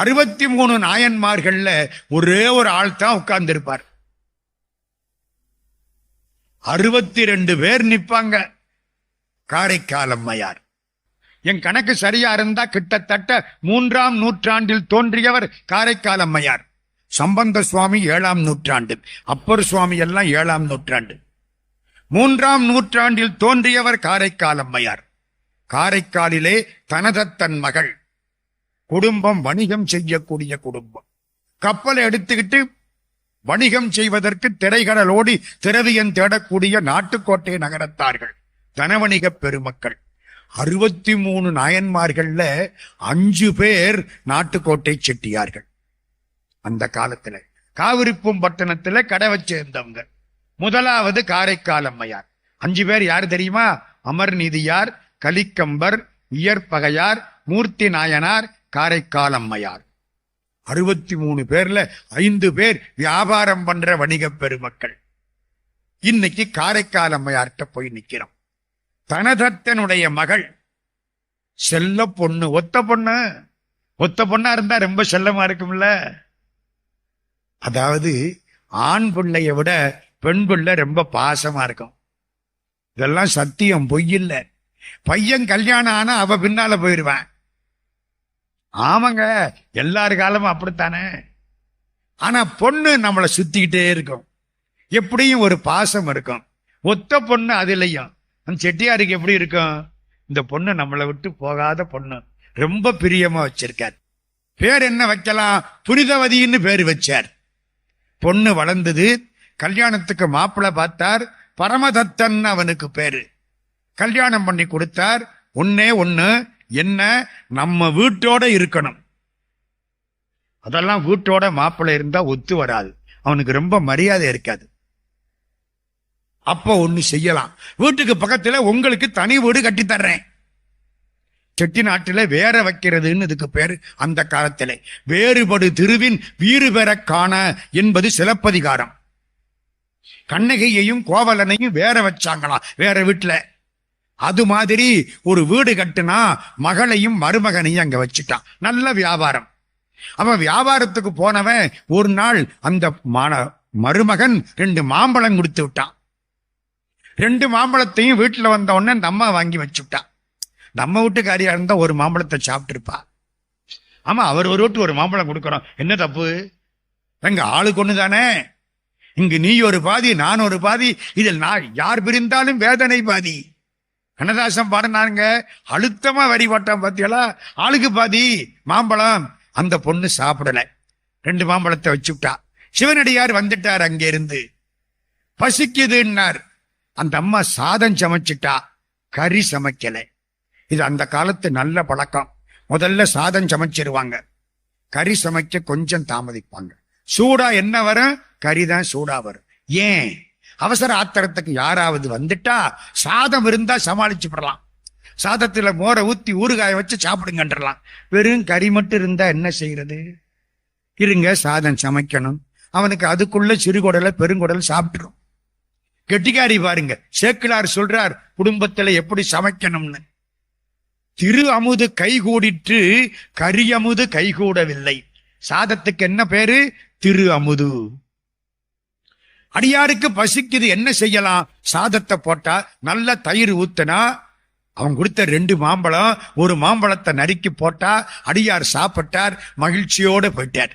அறுபத்தி மூணு நாயன்மார்கள்ல ஒரே ஒரு ஆள் தான் உட்கார்ந்திருப்பார். அறுபத்தி ரெண்டு பேர் நிற்பாங்க காரைக்கால் அம்மையார். என் கணக்கு சரியா இருந்தா கிட்டத்தட்ட மூன்றாம் நூற்றாண்டில் தோன்றியவர் காரைக்கால் அம்மையார். சம்பந்த சுவாமி ஏழாம் நூற்றாண்டு. அப்பர் சுவாமி எல்லாம் ஏழாம் நூற்றாண்டு. மூன்றாம் நூற்றாண்டில் தோன்றியவர் காரைக்கால் அம்மையார். காரைக்காலிலே தனதத்தன் மகள். குடும்பம் வணிகம் செய்யக்கூடிய குடும்பம். கப்பலை எடுத்துக்கிட்டு வணிகம் செய்வதற்கு திரைகடலோடி திரவியம் தேடக்கூடிய நாட்டுக்கோட்டை நகரத்தார்கள் தனவணிக பெருமக்கள். அறுபத்தி மூணு நாயன்மார்கள்ல அஞ்சு பேர் நாட்டுக்கோட்டை செட்டியார்கள். அந்த காலத்துல காவிரிப்பும் பட்டணத்துல கடை வச்சிருந்தவங்க முதலாவது காரைக்கால் அம்மையார். அஞ்சு பேர் யார் தெரியுமா? அமர்நீதியார் கலிக்கம்பர் இயற்பகையார் மூர்த்தி நாயனார் காரைக்கால் அம்மையார் அறுபத்தி மூணு பேர்ல ஐந்து பேர் வியாபாரம் பண்ற வணிக பெருமக்கள். இன்னைக்கு காரைக்கால் அம்மையார்கிட்ட போய் நிக்கிறோம். தனதத்தனுடைய மகள் செல்ல பொண்ணு ஒத்த பொண்ணு ஒத்த பொண்ணா இருந்தா ரொம்ப செல்லமா இருக்கும்ல? அதாவது ஆண் பிள்ளைய விட பெண் பிள்ளை ரொம்ப பாசமா இருக்கும். இதெல்லாம் சத்தியம் பொய்யில்லை பையன் கல்யாணம் ஆனா அவ பின்னால போயிடுவான் ஆமாங்க எல்லாரு காலமும் அப்படித்தானே? ஆனா பொண்ணு நம்மளை சுத்திக்கிட்டே இருக்கும். எப்படியும் ஒரு பாசம் இருக்கும். ஒத்த பொண்ணு அதுலையும் அந்த செட்டியாருக்கு எப்படி இருக்கும்? இந்த பொண்ணு நம்மளை விட்டு போகாத பொண்ணு. ரொம்ப பிரியமா வச்சிருக்கார். பேர் என்ன வைக்கலாம்? புனிதவதின்னு பேர் வச்சார். பொண்ணு வளர்ந்தது கல்யாணத்துக்கு மாப்பிள்ளை பார்த்தார் பரமதத்தன் அவனுக்கு பேரு. கல்யாணம் பண்ணி கொடுத்தார் ஒன்னே ஒன்று என்ன? நம்ம வீட்டோட இருக்கணும். அதெல்லாம் வீட்டோட மாப்பிள்ளை இருந்தா ஒத்து வராது. அவனுக்கு ரொம்ப மரியாதை இருக்காது. அப்போ ஒண்ணு செய்யலாம். வீட்டுக்கு பக்கத்துல உங்களுக்கு தனி வீடு கட்டி தர்றேன். செட்டி நாட்டில வேற வைக்கிறதுன்னு இதுக்கு பேர் அந்த காலத்தில். வேறுபடு திருவின் வீறு பெற காண என்பது சிலப்பதிகாரம். கண்ணகையையும் கோவலனையும் வேற வச்சாங்களாம் வேற வீட்டுல. அது மாதிரி ஒரு வீடு கட்டுனா மகளையும் மருமகனையும் அங்க வச்சுட்டான். நல்ல வியாபாரம். அவன் வியாபாரத்துக்கு போனவன் ஒரு நாள் அந்த மான மருமகன் ரெண்டு மாம்பழம் கொடுத்து விட்டான். ரெண்டு மாம்பழத்தையும் வீட்டுல வந்த உடனே அந்த அம்மா வாங்கி வச்சுட்டான் நம்ம வீட்டுக்காரியா இருந்தா ஒரு மாம்பழத்தை சாப்பிட்டுருப்பா. ஆமா அவர் ஒரு வீட்டு ஒரு மாம்பழம் கொடுக்கறோம் என்ன தப்பு? எங்க ஆளுக்கு ஒண்ணு தானே இங்கு நீ ஒரு பாதி நான் ஒரு பாதி இதில் நான் யார் பிரிந்தாலும் வேதனை பாதி. கண்ணதாசன் பாடினாருங்க அழுத்தமா வரி போட்டான் பாத்தியலா? ஆளுக்கு பாதி மாம்பழம். அந்த பொண்ணு சாப்பிடல. ரெண்டு மாம்பழத்தை வச்சுட்டா. சிவனடியார் வந்துட்டார் அங்கே இருந்து பசிக்குதுன்னார். அந்த அம்மா சாதம் சமைச்சிட்டா. கறி சமைக்கல. இது அந்த காலத்து நல்ல பழக்கம். முதல்ல சாதம் சமைச்சிருவாங்க. கறி சமைக்க கொஞ்சம் தாமதிப்பாங்க. சூடா என்ன வரும்? கறி தான் சூடா வரும். ஏன்? அவசர ஆத்திரத்துக்கு யாராவது வந்துட்டா சாதம் இருந்தா சமாளிச்சு விடலாம். சாதத்துல மோரை ஊத்தி ஊறுகாய வச்சு சாப்பிடுங்கன்றலாம். வெறும் கறி மட்டும் இருந்தா என்ன செய்யறது? இருங்க சாதம் சமைக்கணும். அவனுக்கு அதுக்குள்ள சிறுகுடலை பெருங்குடல் சாப்பிட்டுரும். கெட்டிக்காரி பாருங்க சேக்கிலார் சொல்றார் குடும்பத்துல எப்படி சமைக்கணும்னு. திரு அமுது கைகூடிற்று கரியமுது கைகூடவில்லை. சாதத்துக்கு என்ன பேரு? திரு அமுது. அடியாருக்கு பசிக்குது என்ன செய்யலாம்? சாதத்தை போட்டா நல்ல தயிர் ஊத்துனா அவன் கொடுத்த ரெண்டு மாம்பழம் ஒரு மாம்பழத்தை நறுக்கி போட்டா அடியார் சாப்பிட்டார் மகிழ்ச்சியோடு போயிட்டார்.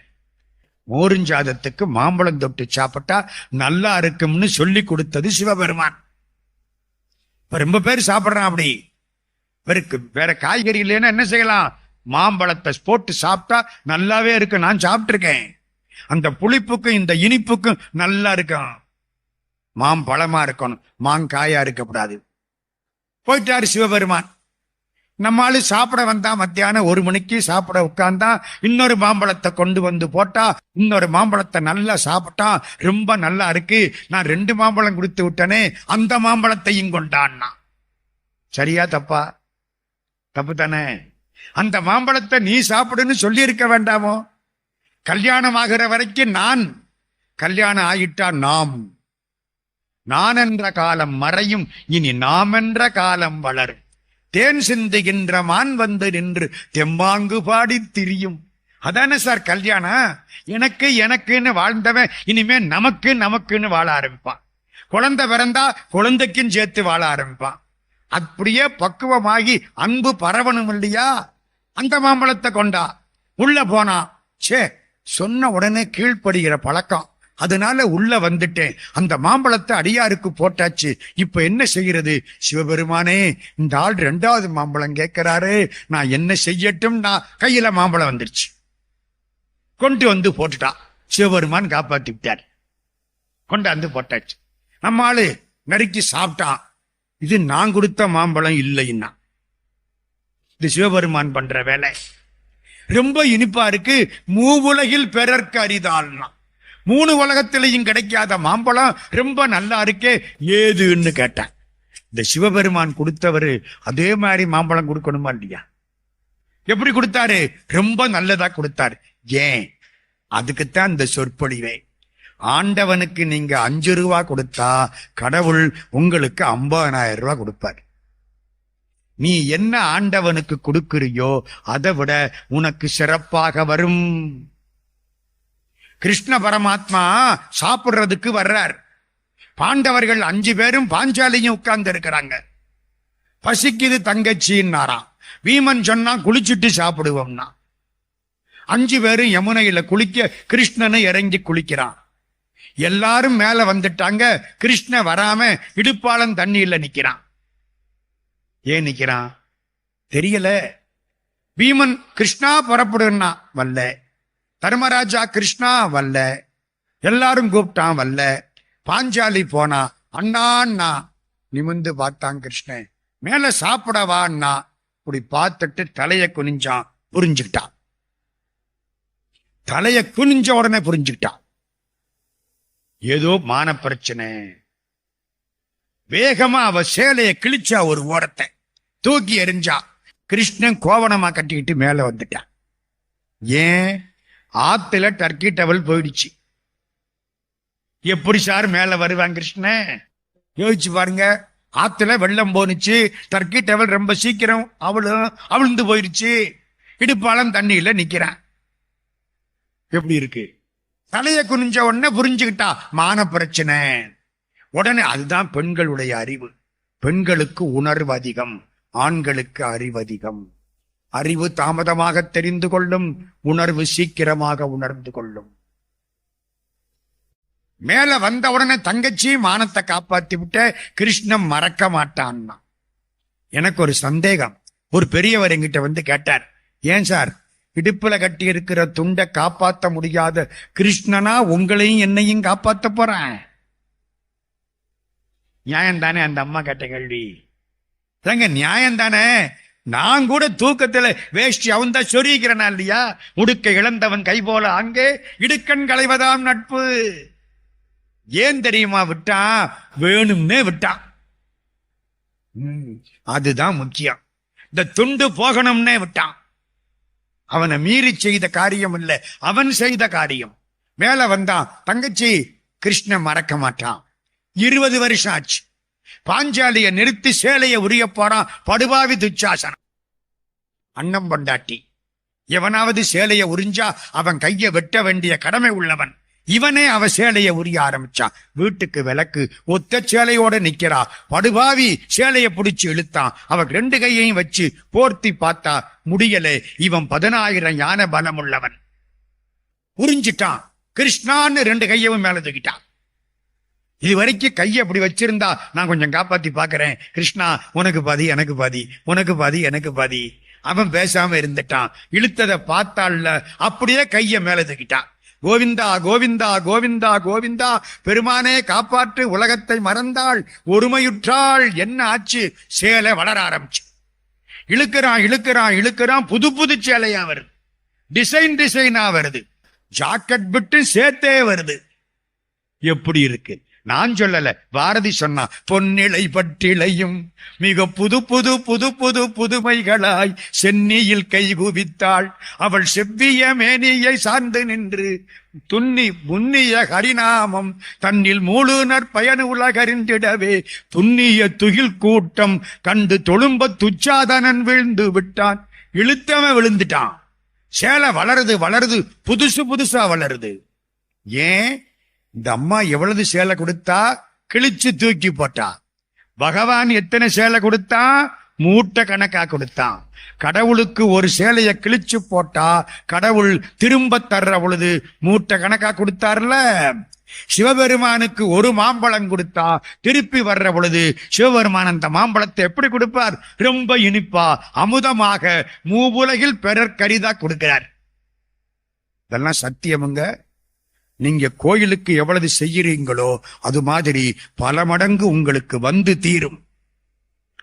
மோருஞ்சாதத்துக்கு மாம்பழம் தொட்டு சாப்பிட்டா நல்லா இருக்கும்னு சொல்லி கொடுத்தது சிவபெருமான். இப்ப ரொம்ப பேர் சாப்பிட்றான் அப்படி. இவருக்கு வேற காய்கறி இல்லைன்னா என்ன செய்யலாம்? மாம்பழத்தை போட்டு சாப்பிட்டா நல்லாவே இருக்கு. நான் சாப்பிட்ருக்கேன் அந்த புளிப்புக்கும் இந்த இனிப்புக்கும் நல்லா இருக்கும் மாம்பழமா இருக்கணும். மாங்காயா இருக்கக்கூடாது. போயிட்டாரு சிவபெருமான். நம்மாலு சாப்பிட வந்தா மத்தியானம் ஒரு மணிக்கு சாப்பிட உட்கார்ந்தா இன்னொரு மாம்பழத்தை கொண்டு வந்து போட்டா இன்னொரு மாம்பழத்தை நல்லா சாப்பிட்டா ரொம்ப நல்லா இருக்கு. நான் ரெண்டு மாம்பழம் கொடுத்து விட்டனே அந்த மாம்பழத்தையும் கொண்டான்னா. சரியா தப்பா? தப்பு தானே? அந்த மாம்பழத்தை நீ சாப்பிடுன்னு சொல்லி இருக்க வேண்டாமோ? கல்யாணம் ஆகிற வரைக்கும் நான் கல்யாணம் ஆகிட்டா நாம். நான் என்ற காலம் மறையும் இனி நாம் என்ற காலம் வளரும். தேன் சிந்துகின்ற மான் வந்து நின்று தெம்பாங்கு பாடி திரியும். அதானே சார் கல்யாணம்? எனக்கு எனக்குன்னு வாழ்ந்தவன் இனிமே நமக்கு நமக்குன்னு வாழ ஆரம்பிப்பான். குழந்தை பிறந்தா குழந்தைக்கும் சேர்த்து வாழ ஆரம்பிப்பான். அப்படியே பக்குவமாகி அன்பு பரவணும் இல்லையா? அந்த மாம்பழத்தை கொண்டா. உள்ள போனா சே சொன்ன உடனே கீழ்ப்படுகிற பழக்கம். அதனால உள்ள வந்துட்டேன். அந்த மாம்பழத்தை அடியாருக்கு போட்டாச்சு. இப்ப என்ன செய்யறது சிவபெருமானே இந்த ஆள் ரெண்டாவது மாம்பழம் கேட்கிறாரு. நான் என்ன செய்யட்டும்? நான் கையில மாம்பழம் வந்துருச்சு. கொண்டு வந்து போட்டுட்டான் சிவபெருமான் காப்பாத்தி விட்டார். கொண்டாந்து போட்டாச்சு. நம்ம ஆளு நறுக்கி சாப்பிட்டான் இது நான் கொடுத்த மாம்பழம் இல்லைன்னா. இது சிவபெருமான் பண்ற வேலை. ரொம்ப இனிப்பா இருக்கு. மூவுலகில் பிறர்க்கு அரிதாள்னா. மூணு உலகத்திலையும் கிடைக்காத மாம்பழம் ரொம்ப நல்லா இருக்கே ஏதுன்னு கேட்டேன் இந்த சிவபெருமான் கொடுத்தவர் அதே மாதிரி மாம்பழம் கொடுக்கணுமா இல்லையா? எப்படி கொடுத்தாரு? ரொம்ப நல்லதா கொடுத்தாரு. ஏன்? அதுக்குத்தான் இந்த சொற்பொழிவே. ஆண்டவனுக்கு நீங்க அஞ்சு ரூபா கொடுத்தா கடவுள் உங்களுக்கு ஐம்பதனாயிரம் ரூபாய் கொடுப்பாரு. நீ என்ன ஆண்டவனுக்கு கொடுக்கிறியோ அதை விட உனக்கு சிறப்பாக வரும். கிருஷ்ண பரமாத்மா சாப்பிடுறதுக்கு வர்றார். பாண்டவர்கள் அஞ்சு பேரும் பாஞ்சாலியும் உட்கார்ந்து இருக்கிறாங்க பசிக்குது தங்கச்சின்னாராம் வீமன் சொன்னா குளிச்சுட்டு சாப்பிடுவோம்னா. அஞ்சு பேரும் யமுனையில குளிக்க கிருஷ்ணனை இறங்கி குளிக்கிறான். எல்லாரும் மேல வந்துட்டாங்க. கிருஷ்ண வராம இடுப்பாளம் தண்ணியில நிக்கிறான். ஏன் நிக்கிறான்? தெரியல. பீமன் கிருஷ்ணா புறப்படுன்னா வல்ல. தர்மராஜா கிருஷ்ணா வல்ல. எல்லாரும் கூப்பிட்டான் வல்ல. பாஞ்சாலி போனா அண்ணான்னா நிமிந்து பார்த்தான் கிருஷ்ணன். மேல சாப்பிடவான்னா இப்படி பார்த்துட்டு தலைய குனிஞ்சான். புரிஞ்சுக்கிட்டான். தலைய குனிஞ்ச உடனே புரிஞ்சுக்கிட்டான். ஏதோ மான பிரச்சனை. வேகமா அவ சேலைய கிழிச்சா ஒரு ஓரத்தை. தூக்கி எரிஞ்சா கிருஷ்ணன் கோவணமா கட்டிக்கிட்டு மேல வந்துட்டான். ஏன்? ஆத்துல டர்க்கி டவல் போயிடுச்சு. எப்படி சார் மேல வருவான் கிருஷ்ணன்? யோசிச்சு பாருங்க. ஆத்துல வெள்ளம் போனுச்சு டர்க்கி டவல் ரொம்ப சீக்கிரம் அவளும் அவிழ்ந்து போயிடுச்சு இடுப்பாலம் தண்ணியில நிக்கிறான். எப்படி இருக்கு? தலைய குனிஞ்ச உடனே புரிஞ்சுக்கிட்டா மான பிரச்சனை. உடனே அதுதான் பெண்களுடைய அறிவு. பெண்களுக்கு உணர்வு அதிகம் ஆண்களுக்கு அறிவு அதிகம். அறிவு தாமதமாக தெரிந்து கொள்ளும் உணர்வு சீக்கிரமாக உணர்ந்து கொள்ளும். மேல வந்த உடனே தங்கச்சி மானத்தை காப்பாத்தி விட்ட கிருஷ்ணன் மறக்க மாட்டான்னா. எனக்கு ஒரு சந்தேகம். ஒரு பெரியவர் எங்கிட்ட வந்து கேட்டார் ஏன் சார் இடுப்புல கட்டி இருக்கிற துண்டை காப்பாத்த முடியாத கிருஷ்ணனா உங்களையும் என்னையும் காப்பாத்த போறேன்? நியாயம் தானே அந்த அம்மா கேட்ட கேள்வி? ஏங்க நியாயம் தானே நான் கூட தூக்கத்துல வேஷ்டி அவன் தான் சொரிக்கிறனா இல்லையா? உடுக்க இழந்தவன் கை போல அங்கே இடுக்கண் களைவதாம் நட்பு. ஏன் தெரியுமா விட்டான்? வேணும்னே விட்டான். ம், அதுதான் முக்கியம். இந்த துண்டு போகணும்னே விட்டான். அவனை மீறி செய்த காரியம் இல்லை. அவன் செய்த காரியம். மேல வந்தான். தங்கச்சி கிருஷ்ணன் மறக்க மாட்டான். இருபது வருஷம் ஆச்சு. பாஞ்சாலிய நிறுத்தி சேலைய உரிய போறான் படுபாவி துச்சாசனம். அண்ணம் பொண்டாட்டி. எவனாவது சேலைய உறிஞ்சா அவன் கைய வெட்ட வேண்டிய கடமை உள்ளவன். இவனே அவ சேலைய உரிய ஆரம்பிச்சான் வீட்டுக்கு விளக்கு ஒத்த சேலையோட நிக்கிறா. படுபாவி சேலைய புடிச்சு இழுத்தான் அவன் ரெண்டு கையையும் வச்சு போர்த்தி பார்த்தா முடியலே. இவன் பதினாயிரம் யானை பலம் உள்ளவன் உறிஞ்சிட்டான். கிருஷ்ணான்னு ரெண்டு கையவும் மேல தூக்கிட்டான். இது வரைக்கும் கையை அப்படி வச்சிருந்தா நான் கொஞ்சம் காப்பாத்தி பாக்குறேன். கிருஷ்ணா உனக்கு பாதி எனக்கு பாதி உனக்கு பாதி எனக்கு பாதி. அவன் பேசாம இருந்துட்டான். இழுத்ததை பார்த்தாள்ல அப்படியே கைய மேல தூக்கிட்டான் கோவிந்தா கோவிந்தா கோவிந்தா கோவிந்தா பெருமானே காப்பாற்று உலகத்தை மறந்தாள் ஒருமையுற்றாள். என்ன ஆச்சு? சேலை வளர ஆரம்பிச்சு. இழுக்கிறான் இழுக்கிறான் இழுக்கிறான் புது புது சேலையா வருது. டிசைன் டிசைனா வருது. ஜாக்கெட் விட்டு சேர்த்தே வருது. எப்படி இருக்கு? நான் சொல்லல பாரதி சொன்னா பொன்னிலை பட்டிலையும் மிக புது புது புது புது புதுமைகளாய் சென்னியில் கைகுவித்தாள் அவள் செவ்விய மேனியை சார்ந்து நின்று துன்னி முன்னிய ஹரிநாமம் தன்னில் மூழுனர் பயனு உலகறிந்திடவே துன்னிய துகில் கூட்டம் கண்டு தொழும்ப துச்சாதனன் விழுந்து விட்டான். இழுத்தவன் விழுந்துட்டான். சேலை வளருது வளருது புதுசு புதுசா வளருது. ஏன்? இந்த அம்மா எவ்வளவு சேலை கொடுத்தா கிழிச்சு தூக்கி போட்டா? பகவான் எத்தனை சேலை கொடுத்தா? மூட்டை கணக்கா கொடுத்தான். கடவுளுக்கு ஒரு சேலைய கிழிச்சு போட்டா கடவுள் திரும்ப தர்ற பொழுது மூட்டை கணக்கா கொடுத்தார்ல? சிவபெருமானுக்கு ஒரு மாம்பழம் கொடுத்தா திருப்பி வர்ற பொழுது சிவபெருமான் அந்த மாம்பழத்தை எப்படி கொடுப்பார்? ரொம்ப இனிப்பா அமுதமாக மூவுலகில் பிறர் கரிதா கொடுக்கிறார். இதெல்லாம் சத்தியமுங்க. நீங்க கோயிலுக்கு எவ்வளவு செய்யறீங்களோ அது மாதிரி பல மடங்கு உங்களுக்கு வந்து தீரும்.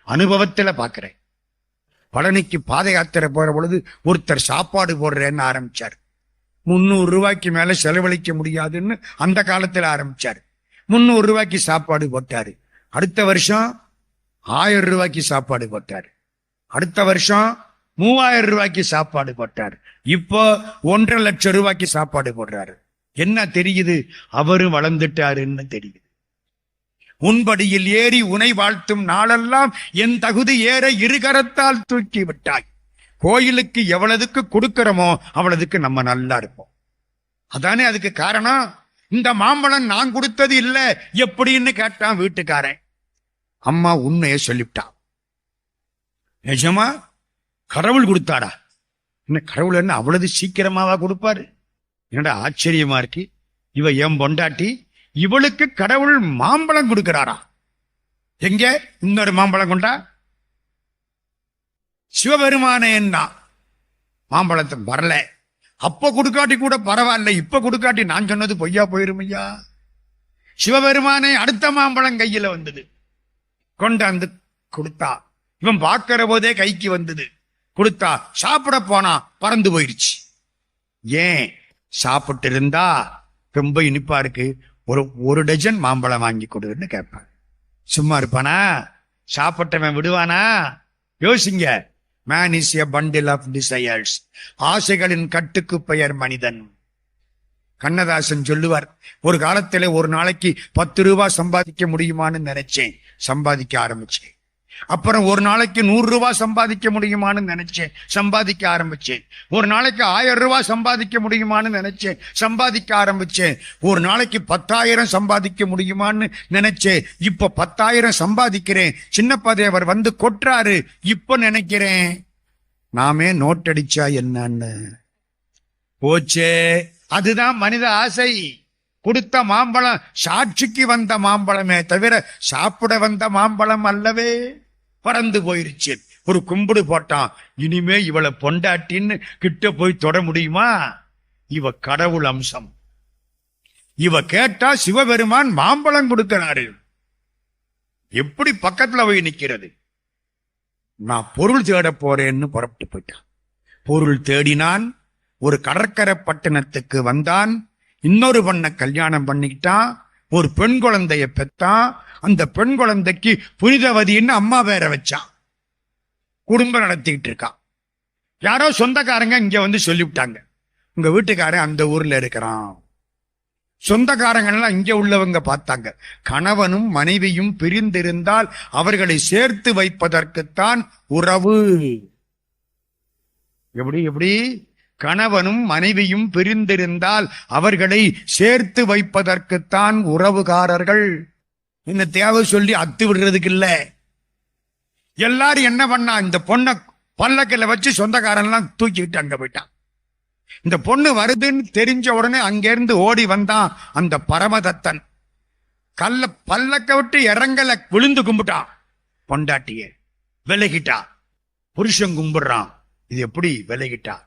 அனுபவத்துல பாக்குறேன். பழனிக்கு பாத யாத்திரை போற பொழுது ஒருத்தர் சாப்பாடு போடுறேன்னு ஆரம்பிச்சார். முந்நூறு ரூபாய்க்கு மேல செலவழிக்க முடியாதுன்னு அந்த காலத்துல ஆரம்பிச்சார். முந்நூறு ரூபாய்க்கு சாப்பாடு போட்டாரு. அடுத்த வருஷம் ஆயிரம் ரூபாய்க்கு சாப்பாடு போட்டாரு. அடுத்த வருஷம் மூவாயிரம் ரூபாய்க்கு சாப்பாடு போட்டார். இப்போ ஒன்றரை லட்சம் ரூபாய்க்கு சாப்பாடு போடுறாரு. என்ன தெரியுது? அவரும் வளர்ந்துட்டாருன்னு தெரியுது. உன்படியில் ஏறி உனை வாழ்த்தும் நாளெல்லாம் என் தகுதி ஏற இருகரத்தால் தூக்கி விட்டாய். கோயிலுக்கு எவ்வளவுக்கு கொடுக்கிறோமோ அவ்வளவுக்கு நம்ம நல்லா இருப்போம். அதானே அதுக்கு காரணம்? இந்த மாம்பழம் நான் கொடுத்தது இல்ல எப்படின்னு கேட்டான் வீட்டுக்காரன். அம்மா உண்மையை சொல்லிவிட்டான் நிஜமா? கடவுள் கொடுத்தாரா? என்ன கடவுள் என்ன அவ்வளவு சீக்கிரமாவா கொடுப்பாரு? என்னடா ஆச்சரியமா இருக்கு? இவ என் பொண்டாட்டி இவளுக்கு கடவுள் மாம்பழம் கொடுக்கிறாரா? எங்க? இன்னொரு மாம்பழம் கொண்டா? சிவபெருமானே என்ன? மாம்பழத்தை வரல. அப்ப கொடுக்காட்டி கூட பரவாயில்ல. இப்ப கொடுக்காட்டி நான் சொன்னது பொய்யா போயிரும் ஐயா? சிவபெருமானே அடுத்த மாம்பழம் கையில வந்தது. கொண்டாந்து கொடுத்தா. இவன் பார்க்கிற போதே கைக்கு வந்தது. கொடுத்தா. சாப்பிட போனா பறந்து போயிருச்சு. ஏன்? சாப்பிட்டு இருந்தா ரொம்ப இனிப்பா இருக்கு. ஒரு ஒரு டஜன் மாம்பழம் வாங்கி கொடுன்னு கேட்பேன். சும்மா இருப்பானா? சாப்பிட்டவன் விடுவானா? யோசிங்க. Man is a bundle of desires ஆசைகளின் கட்டுக்கு பெயர் மனிதன். கண்ணதாசன் சொல்லுவார் ஒரு காலத்துல ஒரு நாளைக்கு பத்து ரூபாய் சம்பாதிக்க முடியுமான்னு நினைச்சேன். சம்பாதிக்க ஆரம்பிச்சேன். அப்புறம் ஒரு நாளைக்கு நூறு ரூபாய் சம்பாதிக்க முடியுமான்னு நினைச்சேன். சம்பாதிக்க ஆரம்பிச்சேன். ஒரு நாளைக்கு ஆயிரம் ரூபாய் சம்பாதிக்க முடியுமான்னு நினைச்சேன். சம்பாதிக்க ஆரம்பிச்சேன். ஒரு நாளைக்கு பத்தாயிரம் சம்பாதிக்க முடியுமான்னு நினைச்சேன். இப்ப பத்தாயிரம் சம்பாதிக்கிறேன். சின்னப்பதேவர் வந்து கொட்டுறாரு. இப்ப நினைக்கிறேன். நாமே நோட் அடிச்சா என்னன்னு. போச்சே. அதுதான் மனித ஆசை. கொடுத்த மாம்பழம் சாட்சிக்கு வந்த மாம்பழமே தவிர சாப்பிட வந்த மாம்பழம் அல்லவே பறந்து போயிருச்சு. ஒரு கும்பிடு போட்டான் இனிமே இவளை பொண்டாட்டின்னு கிட்ட போய் தொட முடியுமா? இவ கடவுள் அம்சம். இவ கேட்டா சிவபெருமான் மாம்பழம் கொடுக்கிறாரு. எப்படி பக்கத்துல போய் நிக்கிறது? நான் பொருள் தேட போறேன்னு புறப்பட்டு போயிட்டான். பொருள் தேடினான் ஒரு கடற்கரை பட்டணத்துக்கு வந்தான் இன்னொரு பண்ண கல்யாணம் பண்ணிக்கிட்டான் ஒரு பெண் குழந்தைய பெத்தான் அந்த பெண் குழந்தைக்கு புனிதவதின்னு அம்மா பேரை வச்சான் குடும்பம் நடத்திக்கிட்டு இருக்கான் யாரோ சொந்தக்காரங்க இங்க வந்து சொல்லிவிட்டாங்க. உங்க வீட்டுக்காரன் அந்த ஊர்ல இருக்கிறான். சொந்தக்காரங்கள்லாம் இங்கே இங்க உள்ளவங்க பார்த்தாங்க. கணவனும் மனைவியும் பிரிந்திருந்தால் அவர்களை சேர்த்து வைப்பதற்குத்தான் உறவு. எப்படி எப்படி? கணவனும் மனைவியும் பிரிந்திருந்தால் அவர்களை சேர்த்து வைப்பதற்குத்தான் உறவுகாரர்கள். இந்த தேவை சொல்லி அத்து விடுறதுக்கு இல்ல. எல்லாரும் என்ன பண்ணா இந்த பொண்ணை பல்லக்கில் வச்சு சொந்தக்காரன்லாம் தூக்கிக்கிட்டு அங்க போயிட்டான். இந்த பொண்ணு வருதுன்னு தெரிஞ்ச உடனே அங்கிருந்து ஓடி வந்தான் அந்த பரமதத்தன். கல்ல பல்லக்க விட்டு இறங்கல விழுந்து கும்பிட்டான். பொண்டாட்டிய விலகிட்டா. புருஷன் கும்பிடுறான். இது எப்படி விலகிட்டா?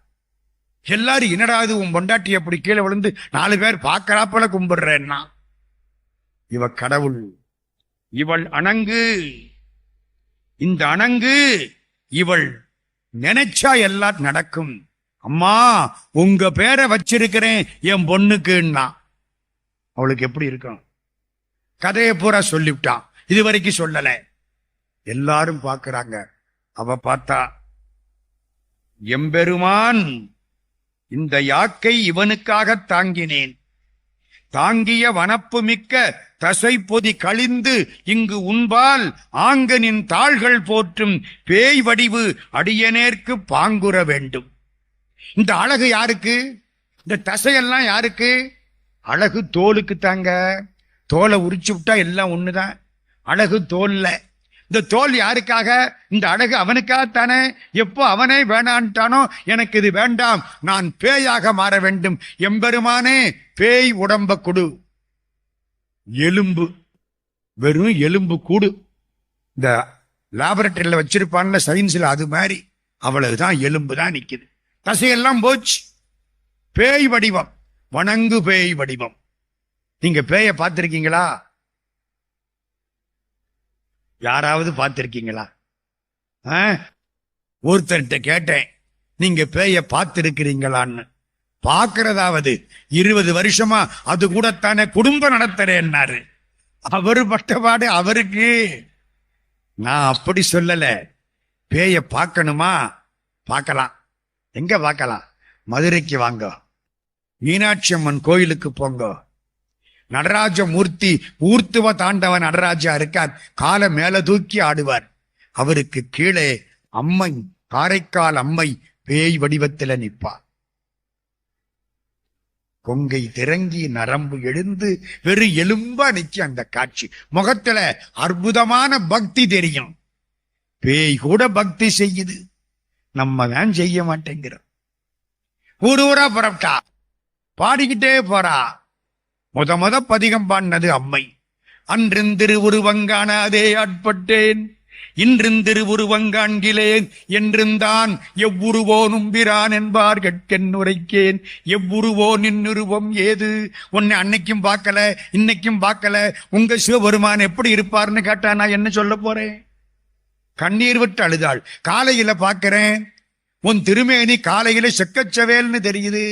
எல்லாரும் என்னடாது உன் பொண்டாட்டி அப்படி கீழே விழுந்து நாலு பேர் பார்க்கறாப்பல கும்பிடுறேன்னா. இவ கடவுள் இவள் அணங்கு. இந்த அணங்கு இவள் நினைச்சா எல்லாம் நடக்கும். அம்மா உங்க பேரை வச்சிருக்கிறேன் என் பொண்ணுக்குன்னா. அவளுக்கு எப்படி இருக்கும்? கதையை பூரா சொல்லிவிட்டான் இது வரைக்கும் சொல்லல. எல்லாரும் பார்க்கறாங்க. அவ பார்த்தா எம்பெருமான் இந்த யாக்கை இவனுக்காக தாங்கினேன். தாங்கிய வனப்பு மிக்க தசை பொதி கழிந்து இங்கு உண்பால் ஆங்கனின் தாள்கள் போற்றும் பேய் வடிவு அடியனேற்கு பாங்குற வேண்டும். இந்த அழகு யாருக்கு? இந்த தசையெல்லாம் யாருக்கு? அழகு தோலுக்கு தாங்க. தோலை உரிச்சு விட்டா எல்லாம் ஒண்ணுதான். அழகு தோல்ல. இந்த தோல் யாருக்காக? இந்த அழகு அவனுக்காகத்தானே. எப்போ அவனே வேணான்ட்டானோ எனக்கு இது வேண்டாம். நான் பேயாக மாற வேண்டும். எம்பெருமானே பேய் உடம்ப கொடு. எலும்பு வெறும் எலும்பு கூடு. இந்த லேபரட்டரியில் வச்சிருப்பான்ல சயின்ஸில் அது மாதிரி. அவ்வளவுதான் எலும்பு தான் நிற்குது தசையெல்லாம் போச்சு. பேய் வடிவம். வணங்கு பேய் வடிவம். நீங்க பேய பார்த்துருக்கீங்களா? யாராவது பார்த்துருக்கீங்களா? ஆ? ஒருத்தர்கிட்ட கேட்டேன் நீங்க பேய பார்த்துருக்கிறீங்களான்னு. பார்க்கறதாவது இருபது வருஷமா அது கூடத்தானே குடும்பம் நடத்துறேன்னாரு அவரு பட்டபாடு அவருக்கு. நான் அப்படி சொல்லல. பேய பார்க்கணுமா? பார்க்கலாம். எங்க பார்க்கலாம்? மதுரைக்கு வாங்க. மீனாட்சி அம்மன் கோயிலுக்கு போங்க. நடராஜ மூர்த்தி ஊர்த்துவ தாண்டவ நடராஜா இருக்கார். காலை மேல தூக்கி ஆடுவார். அவருக்கு கீழே அம்மை காரைக்கால் அம்மை பேய் வடிவத்தில் நிற்பார். கொங்கை திறங்கி நரம்பு எழுந்து வெறும் எலும்பா நிக்க அந்த காட்சி. முகத்துல அற்புதமான பக்தி தெரியும். பேய் கூட பக்தி செய்யுது. நம்ம தான் செய்ய மாட்டேங்கிறோம். ஊர் ஊரா புறப்பட்டா. பாடிக்கிட்டே போறா. முத முத பதிகம் பாடினது அம்மை. அன்றிந்திரு உருவங்கான அதே ஆட்பட்டேன். இன்றிந்திரு உருவங்காண்கிலேன் என்றிருந்தான் எவ்வுருவோ நும்பிரான் என்பார் கெட்கென் உரைக்கேன் எவ்வுருவோ நின்னுருவம் ஏது? உன்னை அன்னைக்கும் பார்க்கல இன்னைக்கும் பார்க்கல உங்க சிவபெருமான் எப்படி இருப்பார்னு கேட்டா நான் என்ன சொல்ல போறேன்? கண்ணீர் விட்டு அழுதாள். காலையில பார்க்கிறேன். உன் திருமேனி காலையில செக்கச்சவேல்னு தெரியுது.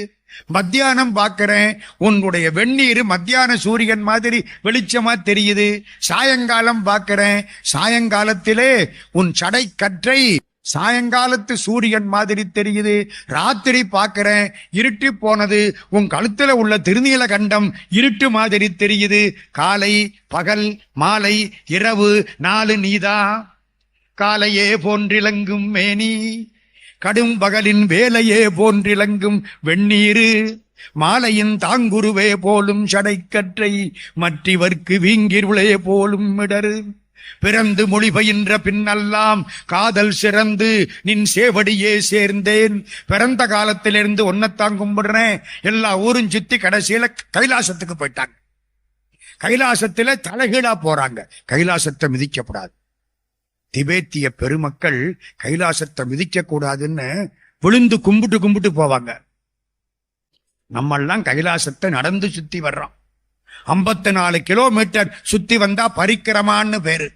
மத்தியானம் பார்க்கிறேன். உன்னுடைய வெந்நீர் மத்தியான சூரியன் மாதிரி வெளிச்சமா தெரியுது. சாயங்காலம் பார்க்கிறேன். சாயங்காலத்திலே உன் சடை கற்றை சாயங்காலத்து சூரியன் மாதிரி தெரியுது. ராத்திரி பார்க்கிறேன். இருட்டு போனது உன் கழுத்துல உள்ள திருநீல கண்டம் இருட்டு மாதிரி தெரியுது. காலை பகல் மாலை இரவு நாலு நீதா. காலையே போன்றிலங்கும் மேனி. கடும் பகலின் வேலையே போன்றிலங்கும் வெந்நீரு. மாலையின் தாங்குருவே போலும் சடைக்கற்றை மற்றவர்க்கு வீங்கிருளே போலும் மிடரு பிறந்து மொழி பயின்ற பின்னெல்லாம் காதல் சிறந்து நின் சேவடியே சேர்ந்தேன். பிறந்த காலத்திலிருந்து ஒன்னத்தான் கும்பிடுறேன் எல்லா ஊரும் சுத்தி கடைசியில கைலாசத்துக்கு போயிட்டாங்க. கைலாசத்துல தலைகீழா போறாங்க. கைலாசத்தை மிதிக்கப்படாது. திபேத்திய பெருமக்கள் கைலாசத்தை மிதிக்க கூடாதுன்னு விழுந்து கும்பிட்டு கும்பிட்டு போவாங்க. நம்மெல்லாம் கைலாசத்தை நடந்து சுத்தி வர்றோம். ஐம்பத்தி நாலு கிலோமீட்டர் சுத்தி வந்தா பரிக்கிரமான்னு பேரு.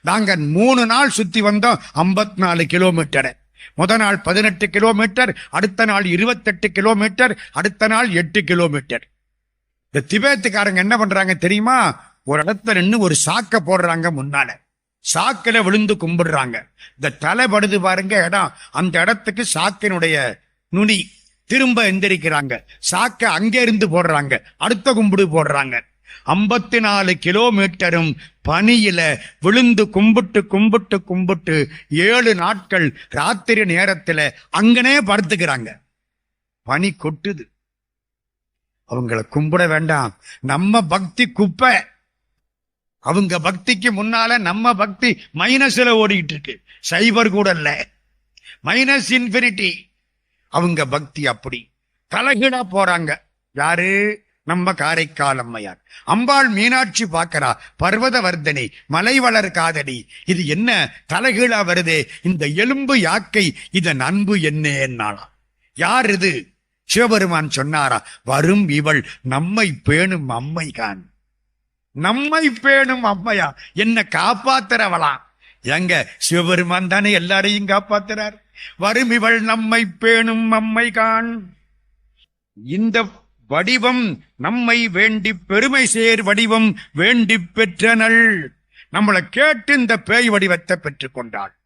நாங்க மூணு நாள் சுத்தி வந்தோம் ஐம்பத்தி நாலு கிலோமீட்டர். முத நாள் பதினெட்டு கிலோமீட்டர் அடுத்த நாள் இருபத்தெட்டு கிலோமீட்டர் அடுத்த நாள் எட்டு கிலோமீட்டர். இந்த திபேத்துக்காரங்க என்ன பண்றாங்க தெரியுமா? ஒரு இடத்துல நின்று ஒரு சாக்க போடுறாங்க முன்னால. சாக்கில விழுந்து கும்பிடுறாங்க. இந்த தலை படுது பாருங்க இடம் அந்த இடத்துக்கு சாக்கினுடைய நுனி திரும்ப எந்திரிக்கிறாங்க. சாக்க அங்கே இருந்து போடுறாங்க அடுத்த கும்பிடு போடுறாங்க. ஐம்பத்தி நாலு கிலோமீட்டரும் பனியில விழுந்து கும்பிட்டு கும்பிட்டு கும்பிட்டு ஏழு நாட்கள் ராத்திரி நேரத்துல அங்கனே படுத்துக்கிறாங்க. பனி கொட்டுது. அவங்கள கும்பிட வேண்டாம். நம்ம பக்தி குப்பை. அவங்க பக்திக்கு முன்னால நம்ம பக்தி மைனஸ்ல ஓடிட்டு இருக்கு சைபர் கூட இல்ல. Minus infinity. அவங்க பக்தி அப்படி. தலைகீழா போறாங்க. யாரு? நம்ம காரைக்கால் அம்மையார். அம்பாள் மீனாட்சி பார்க்கறா மலை வளர் காதடி. இது என்ன? தலைகீழா வருதே. இந்த எலும்பு யாக்கை இதன் அன்பு என்ன என்னாலாம் யார் இது? சிவபெருமான் சொன்னாரா வரும் இவள் நம்மை பேணும் அம்மைகான் நம்மை பேணும் அம்மையா. என்ன காப்பாத்துறவளாம் எங்க சிவபெருமான் தானே எல்லாரையும் காப்பாத்துறார். வரும் இவள் நம்மை பேணும் அம்மை அம்மைகான் இந்த வடிவம் நம்மை வேண்டி பெருமை சேர் வடிவம் வேண்டி பெற்றனள். நம்மளை கேட்டு இந்த பேய் வடிவத்தை பெற்றுக்கொண்டாள்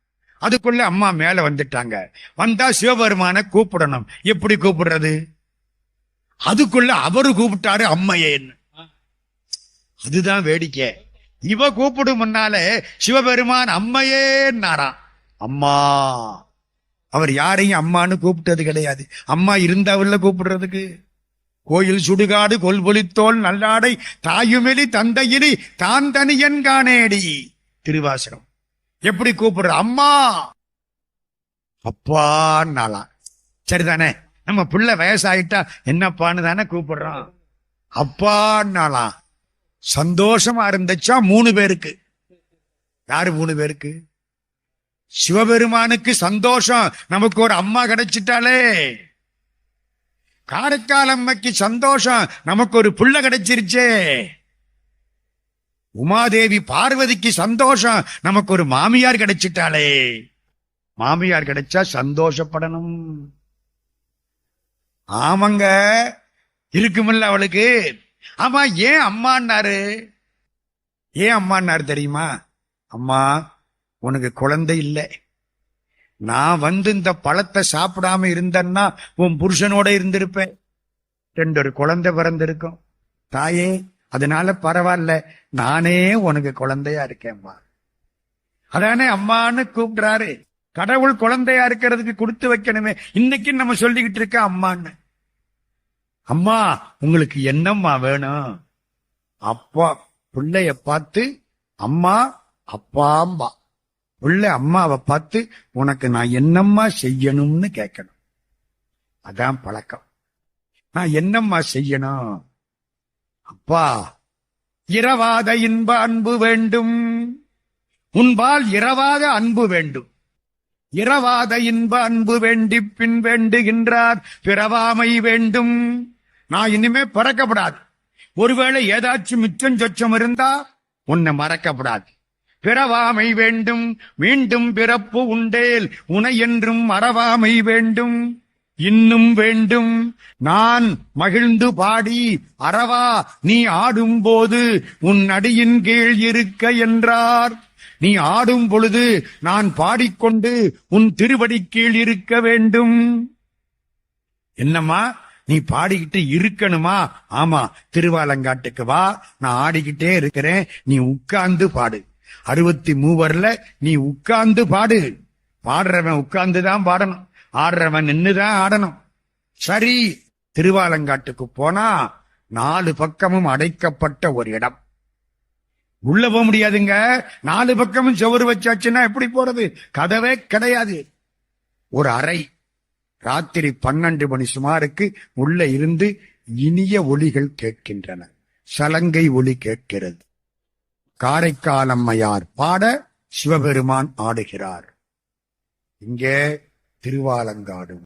அதுக்குள்ள அம்மா மேல வந்துட்டாங்க. வந்தா சிவபெருமான கூப்பிடணும். எப்படி கூப்பிடுறது? அதுக்குள்ள அவரு கூப்பிட்டாரு அம்மையேன்னு. அதுதான் வேடிக்கை. இவ கூப்பிடும் முன்னாலே சிவபெருமான் அம்மையே நாராம் அம்மா. அவர் யாரையும் அம்மான்னு கூப்பிட்டது கிடையாது. அம்மா இருந்தவர்ல கூப்பிடுறதுக்கு. கோயில் சுடுகாடு கொல்பொலித்தோல் நல்லாடை தாயுமெலி தந்தையிலி தான் தனியன் காணேடி. திருவாசகம். எப்படி கூப்பிடுற? அம்மா. அப்பான்னாலாம் சரிதானே? நம்ம பிள்ளை வயசாயிட்டா என்னப்பான்னு தானே கூப்பிடுறோம் அப்பான்னாலாம் சந்தோஷமா இருந்துச்சா? மூணு பேருக்கு. யாரு மூணு பேருக்கு? சிவபெருமானுக்கு சந்தோஷம். நமக்கு ஒரு அம்மா கிடைச்சிட்டாலே காரைக்கால் அம்மைக்கு சந்தோஷம். நமக்கு ஒரு புள்ள கிடைச்சிருச்சே. உமாதேவி பார்வதிக்கு சந்தோஷம். நமக்கு ஒரு மாமியார் கிடைச்சிட்டாளே. மாமியார் கிடைச்சா சந்தோஷப்படணும். ஆமாங்க. இருக்குமில்ல அவளுக்கு. ஆமா ஏன் அம்மான்னாரு? ஏன் அம்மான்னாரு தெரியுமா? அம்மா உனக்கு குழந்தை இல்லை. நான் வந்து இந்த பழத்தை சாப்பிடாம இருந்தேன்னா உன் புருஷனோட இருந்திருப்பேன். ரெண்டு ஒரு குழந்தை பிறந்திருக்கும். தாயே அதனால பரவாயில்ல. நானே உனக்கு குழந்தையா இருக்கேன்மா. அதானே அம்மான்னு கூப்பிடுறாரு. கடவுள் குழந்தையா இருக்கிறதுக்கு கொடுத்து வைக்கணுமே. இன்னைக்கு நம்ம சொல்லிக்கிட்டு இருக்க அம்மான்னு. அம்மா உங்களுக்கு என்னம்மா வேணும்? அப்பா பிள்ளைய பார்த்து அம்மா அப்பாம்பா பிள்ளை அம்மாவை பார்த்து உனக்கு நான் என்னம்மா செய்யணும்னு கேட்கணும். அதான் பழக்கம். நான் என்னம்மா செய்யணும்? அப்பா இரவாத இன்ப அன்பு வேண்டும். உன்பால் இரவாத அன்பு வேண்டும். இரவாத இன்ப அன்பு வேண்டி பின் வேண்டுகின்றார். பிறவாமை வேண்டும். நான் இனிமே பறக்கப்படாது. ஒருவேளை ஏதாச்சும் மிச்சம் சொச்சம் இருந்தா உன்னை மறக்கப்படாது. பிறவாமை வேண்டும் மீண்டும் பிறப்பு உண்டேல் உனை என்றும் மறவாமை வேண்டும். இன்னும் வேண்டும். நான் மகிழ்ந்து பாடி அறவா நீ ஆடும்போது உன் அடியின் கீழ் இருக்க என்றார். நீ ஆடும் பொழுது நான் பாடிக்கொண்டு உன் திருவடி கீழ் இருக்க வேண்டும். என்னம்மா? நீ பாடிக்கிட்டு இருக்கணுமா? ஆமா. திருவாலங்காட்டுக்கு வா. நான் ஆடிக்கிட்டே இருக்கிறேன். நீ உட்கார்ந்து பாடு. அறுபத்தி மூவர்ல நீ உட்கார்ந்து பாடு. பாடுறவன் உட்கார்ந்து தான் பாடணும். ஆடுறவன் நின்றுதான் ஆடணும். சரி. திருவாலங்காட்டுக்கு போனா நாலு பக்கமும் அடைக்கப்பட்ட ஒரு இடம். உள்ள போக முடியாதுங்க. நாலு பக்கமும் செவுரு வச்சாச்சுன்னா எப்படி போறது? கதவே கிடையாது. ஒரு அறை. ராத்திரி பன்னெண்டு மணி சுமாருக்கு உள்ள இருந்து இனிய ஒலிகள் கேட்கின்றன. சலங்கை ஒலி கேட்கிறது. காரைக்கால் அம்மையார் பாட சிவபெருமான் ஆடுகிறார். இங்கே திருவாலங்காடு.